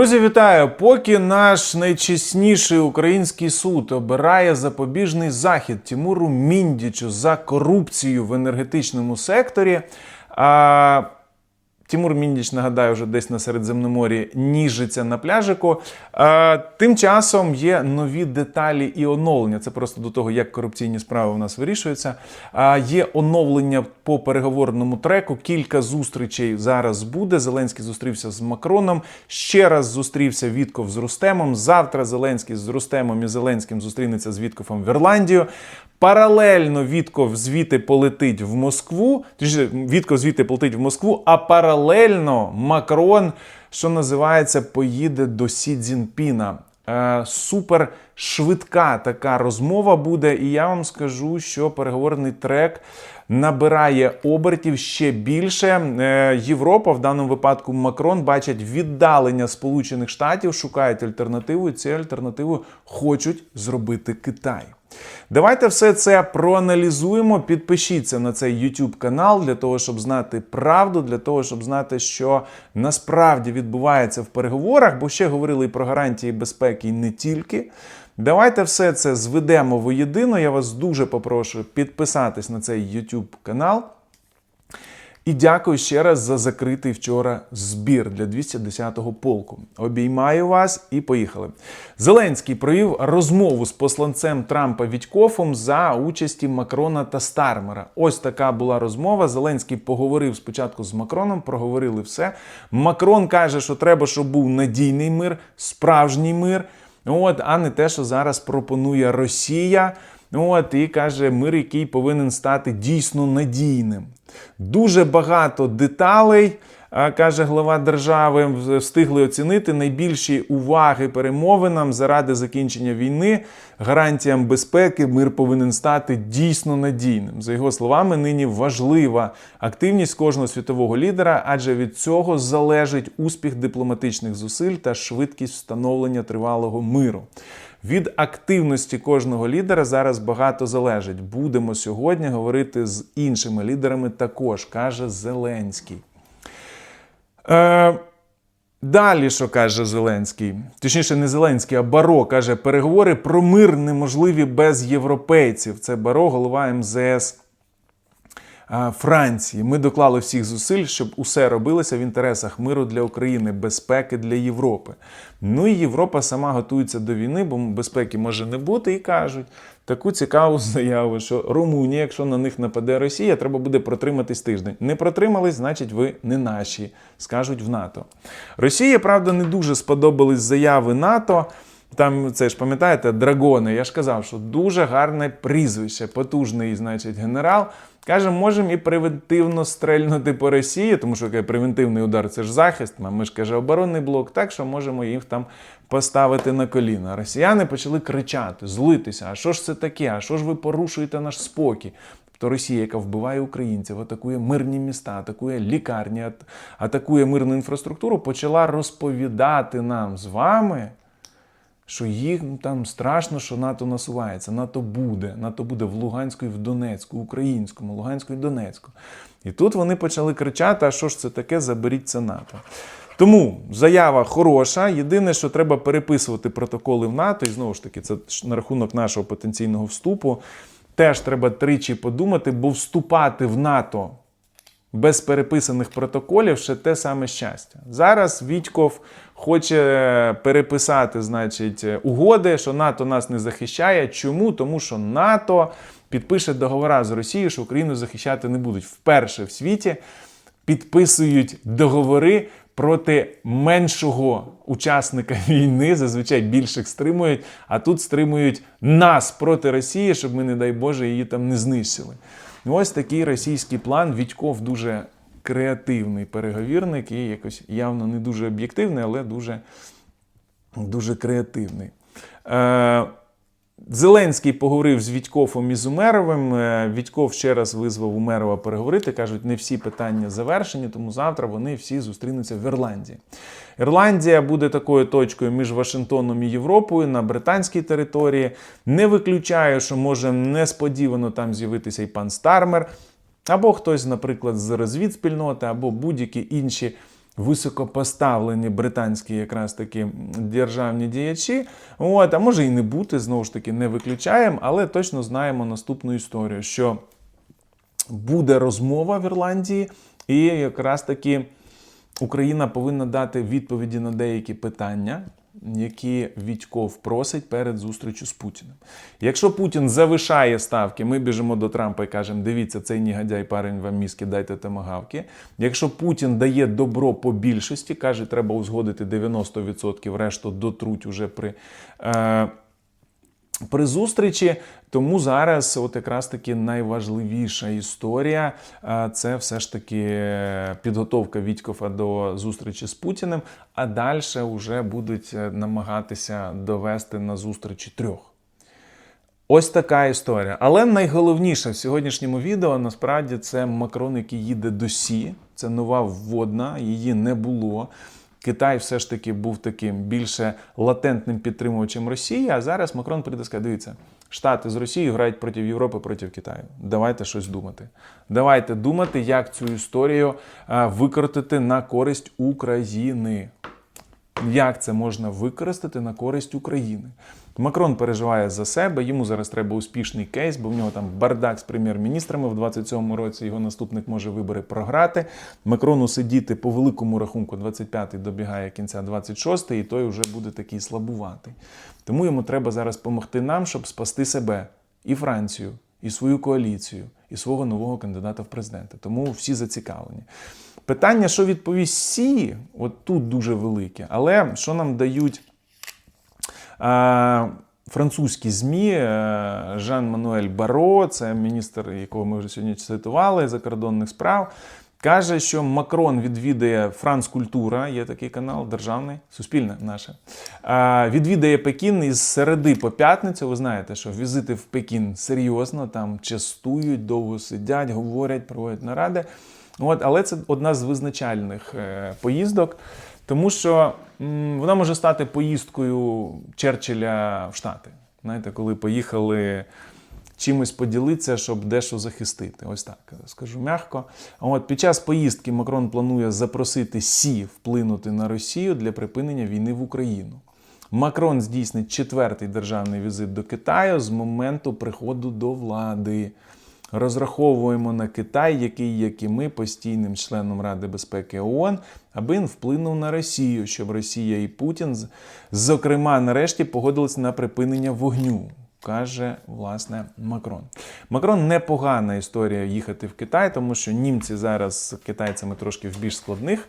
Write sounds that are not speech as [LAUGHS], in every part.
Друзі, вітаю! Поки наш найчесніший український суд обирає запобіжний захід Тимуру Міндічу за корупцію в енергетичному секторі. А Тимур Міндіч, нагадаю, вже десь на Середземноморі ніжиться на пляжику. Тим часом є нові деталі і оновлення. Це просто до того, як корупційні справи у нас вирішуються. Є оновлення по переговорному треку. Кілька зустрічей зараз буде. Зеленський зустрівся з Макроном. Ще раз зустрівся Вітков з Рустемом. Завтра Зеленський з Рустемом і Зеленським зустрінеться з Віткофом в Ірландію. Паралельно Вітков звідти полетить в Москву. Вітков звідти полетить в Москву, а паралельно Макрон, що називається, поїде до Сі Цзінпіна. Е, супер швидка така розмова буде, і я вам скажу, що переговорний трек набирає обертів ще більше. Е, Європа, в даному випадку Макрон, бачать віддалення Сполучених Штатів, шукають альтернативу, і цією альтернативою хочуть зробити Китай. Давайте все це проаналізуємо. Підпишіться на цей YouTube канал для того, щоб знати правду, для того, щоб знати, що насправді відбувається в переговорах, бо ще говорили і про гарантії безпеки, і не тільки. Давайте все це зведемо воєдино. Я вас дуже попрошу підписатись на цей YouTube канал. І дякую ще раз за закритий вчора збір для 210-го полку. Обіймаю вас і поїхали. Зеленський провів розмову з посланцем Трампа Вітькофом за участі Макрона та Стармера. Ось така була розмова. Зеленський поговорив спочатку з Макроном, проговорили все. Макрон каже, що треба, щоб був надійний мир, справжній мир. От, а не те, що зараз пропонує Росія. От, і каже, мир, який повинен стати дійсно надійним. Дуже багато деталей, каже глава держави, встигли оцінити найбільші уваги перемовинам заради закінчення війни, гарантіям безпеки. Мир повинен стати дійсно надійним. За його словами, нині важлива активність кожного світового лідера, адже від цього залежить успіх дипломатичних зусиль та швидкість встановлення тривалого миру. Від активності кожного лідера зараз багато залежить. Будемо сьогодні говорити з іншими лідерами також, каже Зеленський. Е, Далі, що каже Зеленський, точніше, не Зеленський, а Баро каже, переговори про мир неможливі без європейців. Це Баро, голова МЗС Франції. Ми доклали всіх зусиль, щоб усе робилося в інтересах миру для України, безпеки для Європи. Ну і Європа сама готується до війни, бо безпеки може не бути, і кажуть таку цікаву [LAUGHS] заяву, що Румунія, якщо на них нападе Росія, треба буде протриматись тиждень. Не протримались, значить, ви не наші, скажуть в НАТО. Росії, правда, не дуже сподобались заяви НАТО. Там це ж пам'ятаєте, драгони. Я ж казав, що дуже гарне прізвище, потужний, значить, генерал. Каже, можемо і превентивно стрельнути по Росії, тому що каже, превентивний удар це ж захист. Ми ж каже, оборонний блок, так що можемо їх там поставити на коліна. Росіяни почали кричати, злитися. А що ж це таке? А що ж ви порушуєте наш спокій? Тобто Росія, яка вбиває українців, атакує мирні міста, атакує лікарні, атакує мирну інфраструктуру, почала розповідати нам з вами що їм там страшно, що НАТО насувається. НАТО буде. НАТО буде в Луганську і в Донецьку, українському, Луганську і Донецьку. І тут вони почали кричати: а що ж це таке? Заберіть це НАТО. Тому заява хороша. Єдине, що треба переписувати протоколи в НАТО, і знову ж таки, це на рахунок нашого потенційного вступу. Теж треба тричі подумати, бо вступати в НАТО без переписаних протоколів ще те саме щастя. Зараз Вітьков хоче переписати, значить, угоди, що НАТО нас не захищає. Чому? Тому що НАТО підпише договора з Росією, що Україну захищати не будуть. Вперше в світі підписують договори проти меншого учасника війни. Зазвичай більших стримують, а тут стримують нас проти Росії, щоб ми, не дай Боже, її там не знищили. Ось такий російський план. Відьков дуже креативний переговірник і якось явно не дуже об'єктивний, але дуже, дуже креативний. Е, Зеленський поговорив з Вітьковом і з Умеровим. Е, Вітьков ще раз визвав Умерова переговорити. Кажуть, не всі питання завершені, тому завтра вони всі зустрінуться в Ірландії. Ірландія буде такою точкою між Вашингтоном і Європою на британській території. Не виключаю, що може несподівано там з'явитися і пан Стармер, або хтось, наприклад, з розвідспільноти, або будь-які інші високопоставлені британські якраз такі державні діячі. От, а може і не бути, знову ж таки, не виключаємо, але точно знаємо наступну історію, що буде розмова в Ірландії, і якраз таки Україна повинна дати відповіді на деякі питання, які Вітьков просить перед зустрічю з Путіним. Якщо Путін завишає ставки, ми біжимо до Трампа і кажемо: дивіться, цей негодяй парень вам мізки, дайте томагавки. Якщо Путін дає добро по більшості, каже, треба узгодити 90%, решту дотруть уже при. Е, при зустрічі. Тому зараз, от якраз таки найважливіша історія це все ж таки е, підготовка Вітькова до зустрічі з Путіним, а далі вже будуть е, намагатися довести на зустрічі трьох. Ось така історія. Але найголовніше в сьогоднішньому відео насправді це Макрон, який їде до Сі. Це нова вводна, її не було. Китай все ж таки був таким більше латентним підтримувачем Росії. А зараз Макрон прийде дивіться, Штати з Росією грають проти Європи, проти Китаю. Давайте щось думати. Давайте думати, як цю історію використати на користь України. Як це можна використати на користь України? Макрон переживає за себе. Йому зараз треба успішний кейс, бо в нього там бардак з прем'єр-міністрами в 27-му році. Його наступник може вибори програти. Макрону сидіти по великому рахунку 25-й добігає кінця 26-й, і той вже буде такий слабуватий. Тому йому треба зараз допомогти нам, щоб спасти себе і Францію, і свою коаліцію, і свого нового кандидата в президенти. Тому всі зацікавлені. Питання, що відповість Сі, от тут дуже велике. Але що нам дають французькі ЗМІ, е, Жан-Мануель Баро, це міністр, якого ми вже сьогодні цитували, закордонних справ. Каже, що Макрон відвідає Франц Культура, є такий канал державний, суспільне наше. Відвідає Пекін із середи по п'ятницю. Ви знаєте, що візити в Пекін серйозно, там частують, довго сидять, говорять, проводять наради. От, але це одна з визначальних е, поїздок, тому що вона може стати поїздкою Черчилля в Штати. Знаєте, коли поїхали чимось поділитися, щоб дещо захистити. Ось так скажу м'яко. От під час поїздки Макрон планує запросити Сі вплинути на Росію для припинення війни в Україну. Макрон здійснить четвертий державний візит до Китаю з моменту приходу до влади. Розраховуємо на Китай, який, як і ми, постійним членом Ради безпеки ООН, аби він вплинув на Росію, щоб Росія і Путін, зокрема, нарешті погодилися на припинення вогню. Каже власне Макрон. Макрон непогана історія їхати в Китай, тому що німці зараз з китайцями трошки в більш складних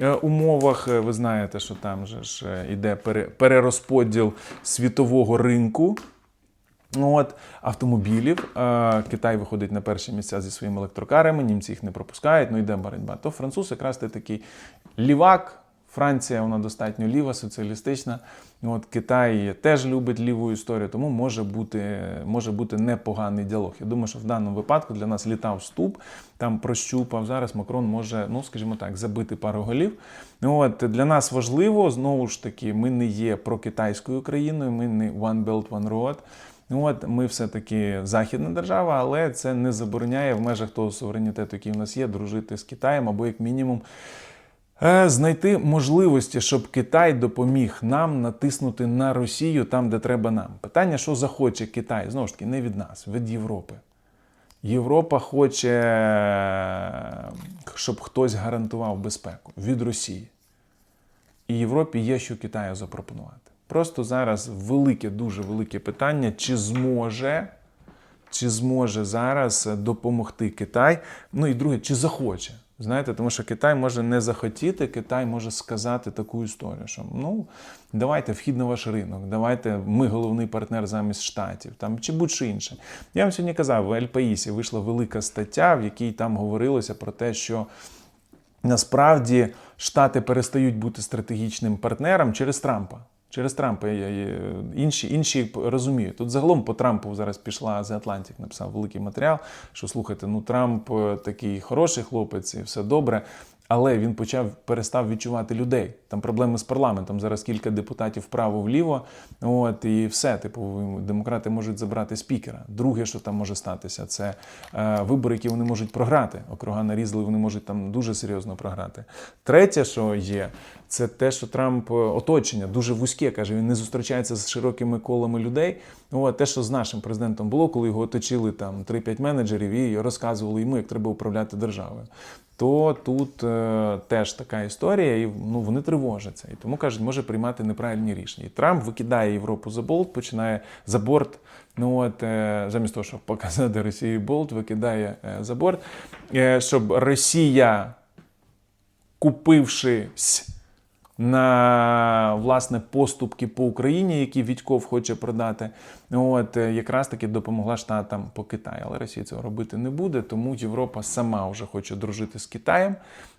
е, умовах. Е, Ви знаєте, що там же ж е, іде пере- перерозподіл світового ринку. Ну, От автомобілів Е, Китай виходить на перші місця зі своїми електрокарами, німці їх не пропускають, ну йде боротьба. То француз якраз ти такий лівак. Франція вона достатньо ліва, соціалістична. От Китай теж любить ліву історію, тому може бути, може бути непоганий діалог. Я думаю, що в даному випадку для нас літав ступ, там прощупав. Зараз Макрон може, ну скажімо так, забити пару голів. От для нас важливо знову ж таки, ми не є прокитайською країною, ми не One Belt, One Road. Ну, От ми все-таки західна держава, але це не забороняє в межах того суверенітету, який в нас є, дружити з Китаєм або як мінімум е, знайти можливості, щоб Китай допоміг нам натиснути на Росію там, де треба нам. Питання, що захоче Китай, знову ж таки, не від нас, від Європи. Європа хоче, щоб хтось гарантував безпеку від Росії. І Європі є що Китаю запропонувати. Просто зараз велике, дуже велике питання, чи зможе, чи зможе зараз допомогти Китай. Ну і друге, чи захоче. Знаєте, тому що Китай може не захотіти, Китай може сказати таку історію, що ну давайте вхід на ваш ринок, давайте ми головний партнер замість штатів, там чи будь-що інше. Я вам сьогодні казав, в Ельпаїсі вийшла велика стаття, в якій там говорилося про те, що насправді Штати перестають бути стратегічним партнером через Трампа. Через Трампа Я- інші, інші розуміють. Тут загалом по Трампу зараз пішла The Atlantic, написав великий матеріал, що слухайте, ну Трамп е, такий хороший хлопець і все добре. Але він почав перестав відчувати людей. Там проблеми з парламентом. Зараз кілька депутатів вправо-вліво. От і все. Типу, демократи можуть забрати спікера. Друге, що там може статися, це е, вибори, які вони можуть програти. Округа нарізали, вони можуть там дуже серйозно програти. Третє, що є, це те, що Трамп е, оточення дуже вузьке. каже, він не зустрічається з широкими колами людей. От те, що з нашим президентом було, коли його оточили там 3-5 менеджерів і розказували йому, як треба управляти державою. То тут е, теж така історія, і ну вони тривожаться. І тому кажуть, може приймати неправильні рішення. І Трамп викидає Європу за болт, починає за борт. Ну от е, замість того, щоб показати Росії болт, викидає е, за борт, е, щоб Росія, купившись на власне поступки по Україні, які Відьков хоче продати, от е, якраз таки допомогла штатам по Китаю. Але Росія цього робити не буде, тому Європа сама вже хоче дружити з Китаєм,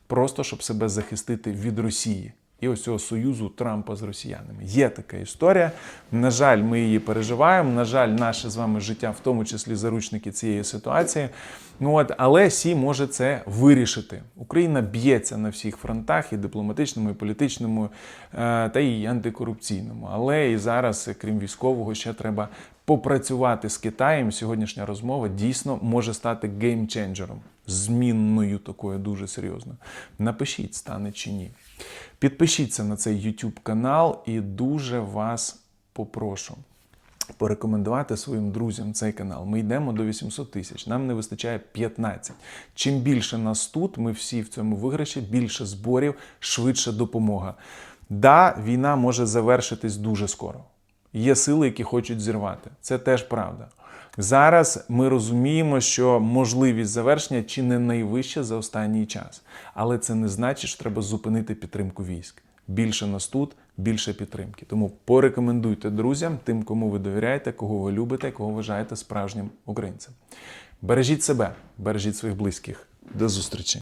просто щоб себе захистити від Росії. І ось цього союзу Трампа з росіянами. Є така історія. На жаль, ми її переживаємо. На жаль, наше з вами життя, в тому числі заручники цієї ситуації. Ну от, але Сі може це вирішити. Україна б'ється на всіх фронтах, і дипломатичному, і політичному, е, та і антикорупційному. Але і зараз, крім військового, ще треба попрацювати з Китаєм. Сьогоднішня розмова дійсно може стати геймченджером, змінною такою дуже серйозно. Напишіть, стане чи ні. Підпишіться на цей YouTube канал і дуже вас попрошу порекомендувати своїм друзям цей канал. Ми йдемо до 800 тисяч, нам не вистачає 15. Чим більше нас тут, ми всі в цьому виграші, більше зборів, швидше допомога. Да, війна може завершитись дуже скоро. Є сили, які хочуть зірвати. Це теж правда. Зараз ми розуміємо, що можливість завершення чи не найвища за останній час. Але це не значить, що треба зупинити підтримку військ. Більше нас тут, більше підтримки. Тому порекомендуйте друзям, тим, кому ви довіряєте, кого ви любите, кого вважаєте справжнім українцем. Бережіть себе, бережіть своїх близьких. До зустрічі!